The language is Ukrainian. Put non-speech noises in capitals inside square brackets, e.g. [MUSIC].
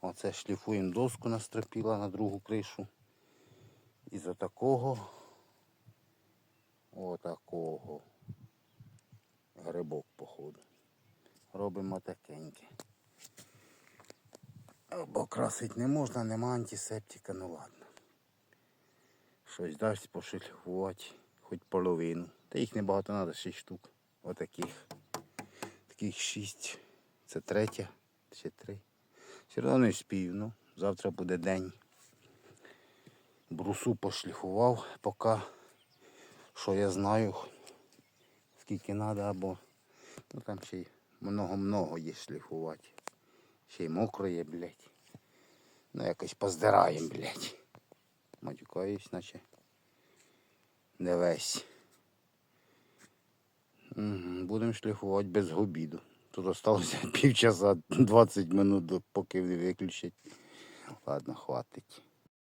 Оце шліфуємо доску настропіла на другу кришу. І за такого, отакого. Грибок, походу. Робимо такеньке. Бо красить не можна, нема антисептика, ну ладно. Щось дасть пошліфувати, хоч половину. Та їх небагато треба, 6 штук. Отаких. Таких 6. Це третя, ще три. Все одно не спів, ну. Завтра буде день. Брусу пошліфував, поки що я знаю, скільки треба, або ну там ще й много-много є шліфувати. Ще й мокро є, блядь. Ну якось поздираємо, блядь. Матюкаюсь, наче. Не весь. Будемо шліфувати без обіду. Тут залишилося [LAUGHS] півчаса 20 минут, поки виключать. Ладно, хватить.